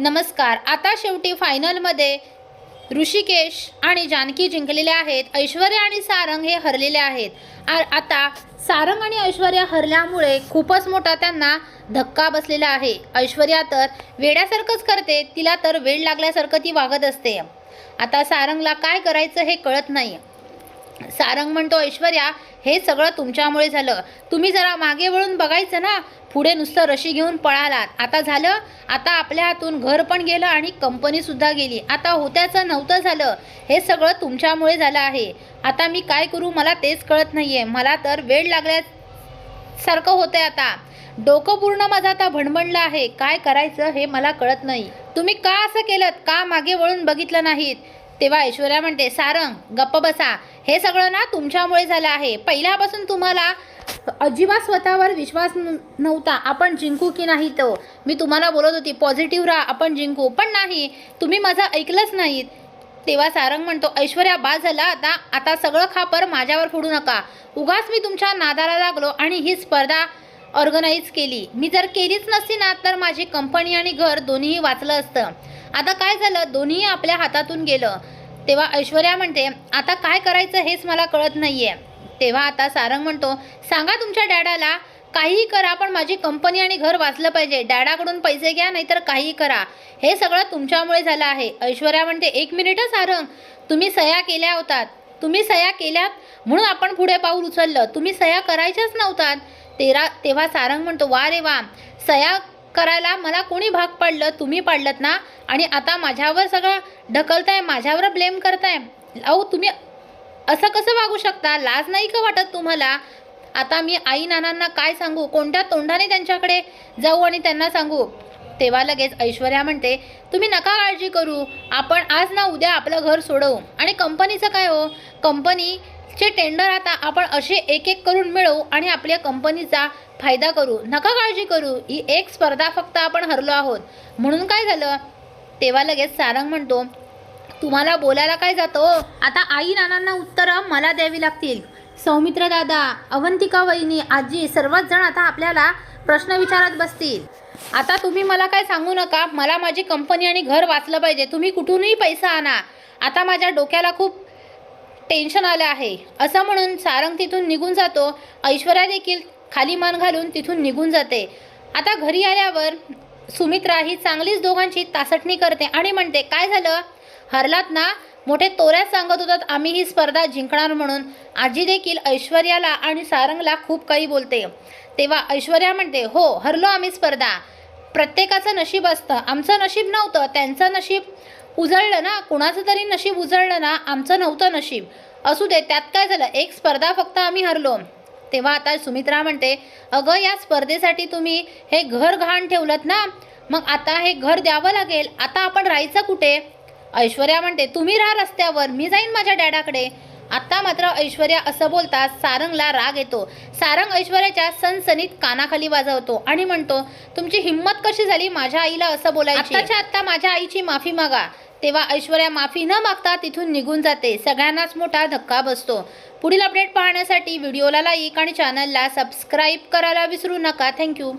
नमस्कार. आता शेवटी फायनलमध्ये ऋषिकेश आणि जानकी जिंकलेले आहेत. ऐश्वर्या आणि सारंग हे हरलेले आहेत. आ- आता सारंग आणि ऐश्वर्या हरल्यामुळे खूपच मोठा त्यांना धक्का बसलेला आहे. ऐश्वर्या तर वेड्यासारखंच करते तिला तर वेळ लागल्यासारखं ती वागत असते. आता सारंगला काय करायचं हे कळत नाही. सारंग म्हणतो ऐश्वर्या हे सगळं तुमच्यामुळे झालं. तुम्ही जरा मागे वळून बघायचं ना. पुढे नुसतं रशी घेऊन पळालात. आता झालं? आता आपल्या हातून घर पण गेलं आणि कंपनीसुद्धा गेली. आता होत्याचं नव्हतं झालं. हे सगळं तुमच्यामुळे झालं आहे. आता मी काय करू मला तेच कळत नाही आहे मला तर वेळ लागल्यासारखं होतंय आता. डोकं पूर्ण माझं आता भणभणलं आहे. काय करायचं हे मला कळत नाही. तुम्ही का असं केलं का मागे वळून बघितलं नाहीत? तेव्हा ऐश्वर्या म्हणते सारंग गप्प बसा. हे सगळं ना तुमच्यामुळे झालं आहे. पहिल्यापासून तुम्हाला अजिबात स्वतःवर विश्वास नव्हता. आपण जिंकू की नाही तो? मी तुम्हाला बोलत होती पॉझिटिव्ह राहा आपण जिंकू. पण नाही तुम्ही माझं ऐकलंच नाहीत. तेव्हा सारंग म्हणतो ऐश्वर्या बाद झाला आता आता सगळं खापर माझ्यावर फोडू नका. उगाच मी तुमच्या नादाला लागलो आणि ही स्पर्धा ऑर्गनाईज केली. मी जर केलीच नसती ना तर माझी कंपनी आणि घर दोन्हीही वाचलं असतं. आता काय झालं? दोन्हीही आपल्या हातातून गेलं. तेव्हा ऐश्वर्या म्हणते आता काय करायचं हेच मला कळत नाहीये. तेव्हा आता सारंग म्हणतो सांगा तुमच्या डॅडाला काहीही करा पण माझी कंपनी आणि घर वाचलं पाहिजे. डॅडाकडून पैसे घ्या नाहीतर काहीही करा. हे सगळं तुमच्यामुळे झालं आहे. ऐश्वर्या म्हणते एक मिनिट सारंग तुम्ही सह्या केल्या होतात. तुम्ही सह्या केल्यात म्हणून आपण पुढे पाऊल उचललं. तुम्ही सह्या करायच्याच नव्हतात. तेरा तेव्हा सारंग म्हणतो वा रे वा सह्या करायला मला कोणी भाग पाडलं? तुम्ही पाडलत ना? आणि आता माझ्यावर सगळं ढकलताय माझ्यावर ब्लेम करताय. अहो तुम्ही असं कसं वागू शकता? लाज नाही का वाटत तुम्हाला? आता मी आई नानांना काय सांगू? कोणत्या तोंडाने त्यांच्याकडे जाऊ आणि त्यांना सांगू? तेव्हा लगेच ऐश्वर्या म्हणते तुम्ही नका काळजी करू. आपण आज ना उद्या आपलं घर सोडवू. आणि कंपनीचं काय हो? कंपनी चे टेंडर आता आपण असे एक एक करून मिळवू आणि आपल्या कंपनीचा फायदा करू नका काळजी करू ही एक स्पर्धा फक्त आपण हरलो आहोत. म्हणून काय झालं? तेव्हा लगेच सारंग म्हणतो तुम्हाला बोलायला काय जातो हो? आता आई नानांना उत्तरं मला द्यावी लागतील. सौमित्र दादा अवंतिका वहिनी आजी सर्वच जण आता आपल्याला प्रश्न विचारत बसतील. आता तुम्ही मला काय सांगू नका? मला माझी कंपनी आणि घर वाचलं पाहिजे. तुम्ही कुठूनही पैसा आणा. आता माझ्या डोक्याला खूप टेन्शन आलं आहे. असं म्हणून सारंग तिथून निघून जातो. ऐश्वर्या देखील खाली मान घालून तिथून निघून जाते. आता घरी आल्यावर सुमित्रा ही चांगलीच दोघांची तासटणी करते आणि म्हणते काय झालं? हरलात ना? मोठे तोऱ्यात सांगत होतात आम्ही ही स्पर्धा जिंकणार म्हणून. आजी देखील ऐश्वर्याला आणि सारंगला खूप काही बोलते. तेव्हा ऐश्वर्या म्हणते हो हरलो आम्ही स्पर्धा. प्रत्येकाचं नशीब असतं. आमचं नशीब नव्हतं त्यांचं नशीब उजळलं ना कुणाचं तरी नशीब उजळलं ना आमचं नव्हतं नशीब. असू दे त्यात काय झालं? एक स्पर्धा फक्त आम्ही हरलो. तेव्हा आता सुमित्रा म्हणते अगं या स्पर्धेसाठी तुम्ही हे घर घाण ठेवलं ना मग आता हे घर द्यावं लागेल. आता आपण राहायचं कुठे? ऐश्वर्या म्हणते तुम्ही राहा रस्त्यावर मी जाईन माझ्या डॅडाकडे. आता मात्र ऐश्वर्या असं बोलता सारंगला राग येतो. सारंग ऐश्वर्याच्या सनसनीत कानाखाली वाजवतो आणि म्हणतो तुमची हिंमत कशी झाली माझ्या आईला असं बोलायची? आत्ताच्या आत्ता माझ्या आईची माफी मागा. तेव्हा ऐश्वर्या माफी न मागता तिथून निघून जाते. सगळ्यांनाच मोठा धक्का बसतो. पुढील अपडेट पाहण्यासाठी व्हिडिओला लाईक आणि चॅनलला सबस्क्राईब करायला विसरू नका. थँक्यू